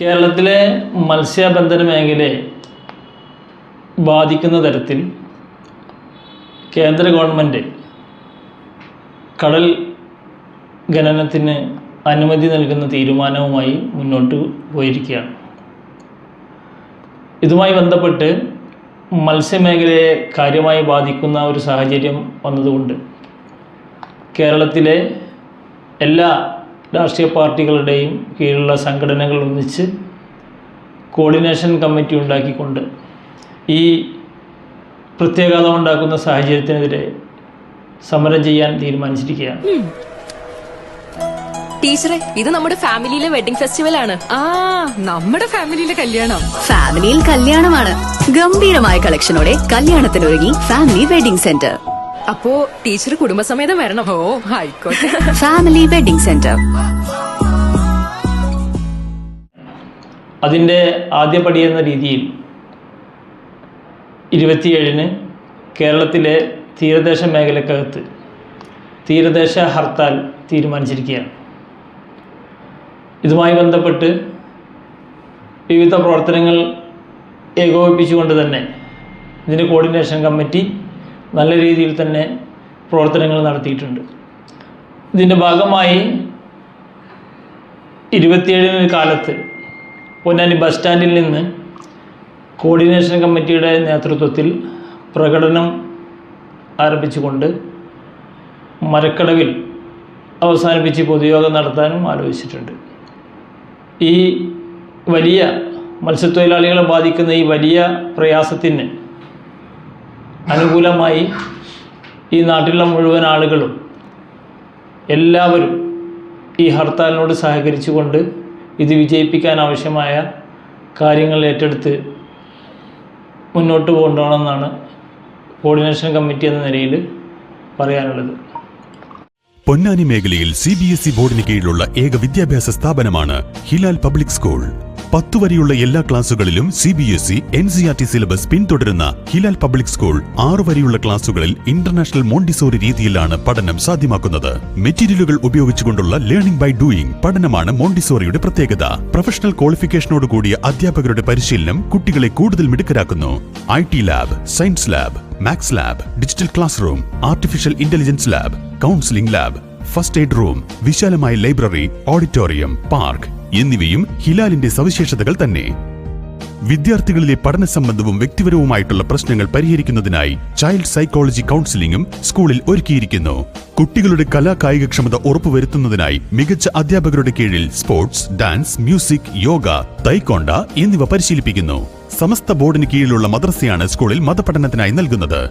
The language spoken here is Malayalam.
കേരളത്തിലെ മത്സ്യബന്ധന മേഖലയെ ബാധിക്കുന്ന തരത്തിൽ കേന്ദ്ര ഗവൺമെന്റ് കടൽ ഖനനത്തിന് അനുമതി നൽകുന്ന തീരുമാനവുമായി മുന്നോട്ട് പോയിരിക്കുകയാണ്. ഇതുമായി ബന്ധപ്പെട്ട് മത്സ്യമേഖലയെ കാര്യമായി ബാധിക്കുന്ന ഒരു സാഹചര്യം വന്നതുകൊണ്ട് കേരളത്തിലെ എല്ലാ രാഷ്ട്രീയ പാർട്ടികളുടെയും കീഴിലുള്ള സംഘടനകൾ ഒന്നിച്ച് കോർഡിനേഷൻ കമ്മിറ്റി ഉണ്ടാക്കിക്കൊണ്ട് ഈ പ്രത്യാഘാതം ഉണ്ടാക്കുന്ന സാഹചര്യത്തിനെതിരെ സമരം ചെയ്യാൻ തീരുമാനിച്ചിരിക്കുകയാണ്. ടീച്ചറെ ഇത് നമ്മുടെ ഫാമിലിയിലെ വെഡിങ് ഫെസ്റ്റിവൽ ആണ്. ആ നമ്മുടെ ഫാമിലിയിലെ കല്യാണം. ഫാമിലിയിൽ കല്യാണമാണ്. ഗംഭീരമായ കളക്ഷനോടെ കല്യാണത്തിനൊരുങ്ങി ഫാമിലി വെഡിംഗ് സെന്റർ. അപ്പോ ടീച്ചർ കുടുംബസമേതം വരണം. ഓ ആയിക്കോട്ടെ. ഫാമിലി വെഡിങ് സെന്റർ അതിന്റെ ആദ്യപടി എന്ന രീതിയിൽ ഇരുപത്തിയേഴിന് കേരളത്തിലെ തീരദേശ മേഖലക്കകത്ത് തീരദേശ ഹർത്താൽ തീരുമാനിച്ചിരിക്കുകയാണ്. ഇതുമായി ബന്ധപ്പെട്ട് വിവിധ പ്രവർത്തനങ്ങൾ ഏകോപിപ്പിച്ചുകൊണ്ട് തന്നെ ഇതിന്റെ കോർഡിനേഷൻ കമ്മിറ്റി നല്ല രീതിയിൽ തന്നെ പ്രവർത്തനങ്ങൾ നടത്തിയിട്ടുണ്ട്. ഇതിന്റെ ഭാഗമായി ഇരുപത്തിയേഴിന് കാലത്ത് പൊന്നാനി ബസ് സ്റ്റാൻഡിൽ നിന്ന് കോർഡിനേഷൻ കമ്മിറ്റിയുടെ നേതൃത്വത്തിൽ പ്രകടനം ആരംഭിച്ചുകൊണ്ട് മരക്കടവിൽ അവസാനിപ്പിച്ച് പൊതുയോഗം നടത്താനും ആലോചിച്ചിട്ടുണ്ട്. ഈ വലിയ മത്സ്യത്തൊഴിലാളികളെ ബാധിക്കുന്ന ഈ വലിയ പ്രയാസത്തിന് അനുകൂലമായി ഈ നാട്ടിലുള്ള മുഴുവൻ ആളുകളും എല്ലാവരും ഈ ഹർത്താലിനോട് സഹകരിച്ചുകൊണ്ട് ഇത് വിജയിപ്പിക്കാൻ ആവശ്യമായ കാര്യങ്ങൾ ഏറ്റെടുത്ത് മുന്നോട്ട് കൊണ്ടുപോകണമെന്നാണ് കോർഡിനേഷൻ കമ്മിറ്റി എന്ന നിലയിൽ പറയാനുള്ളത്. പൊന്നാനി മേഖലയിൽ സി ബി എസ് ഇ ബോർഡിന് കീഴിലുള്ള ഏക വിദ്യാഭ്യാസ സ്ഥാപനമാണ് ഹിലാൽ പബ്ലിക് സ്കൂൾ. പത്തു വരെയുള്ള എല്ലാ ക്ലാസുകളിലും C B S E N C R T syllabus പിന്തുടരുന്ന ഹിലാൽ പബ്ലിക് സ്കൂൾ ആറു വരെയുള്ള ക്ലാസുകളിൽ ഇന്റർനാഷണൽ മോണ്ടിസോറി രീതിയിലാണ് പഠനം സാധ്യമാക്കുന്നത്. മെറ്റീരിയലുകൾ ഉപയോഗിച്ചുകൊണ്ടുള്ള ലേണിംഗ് ബൈ ഡൂയിങ് പഠനമാണ് മോണ്ടിസോറിയുടെ പ്രത്യേകത. പ്രൊഫഷണൽ ക്വാളിഫിക്കേഷനോട് കൂടിയ അധ്യാപകരുടെ പരിശീലനം കുട്ടികളെ കൂടുതൽ മിടുക്കരാക്കുന്നു. I T lab science lab maths lab digital classroom artificial intelligence lab counselling lab first aid room വിശാലമായ ലൈബ്രറി ഓഡിറ്റോറിയം പാർക്ക് എന്നിവയും ഹിലാലിന്റെ സവിശേഷതകൾ തന്നെ. വിദ്യാർത്ഥികളിലെ പഠന സംബന്ധവും വ്യക്തിപരവുമായിട്ടുള്ള പ്രശ്നങ്ങൾ പരിഹരിക്കുന്നതിനായി ചൈൽഡ് സൈക്കോളജി കൗൺസിലിംഗും സ്കൂളിൽ ഒരുക്കിയിരിക്കുന്നു. കുട്ടികളുടെ കലാ കായികക്ഷമത ഉറപ്പുവരുത്തുന്നതിനായി മികച്ച അധ്യാപകരുടെ കീഴിൽ sports dance music yoga taekwondo എന്നിവ പരിശീലിപ്പിക്കുന്നു. സമസ്ത ബോർഡിന് കീഴിലുള്ള മദ്രസയാണ് സ്കൂളിൽ മതപഠനത്തിനായി നൽകുന്നത്.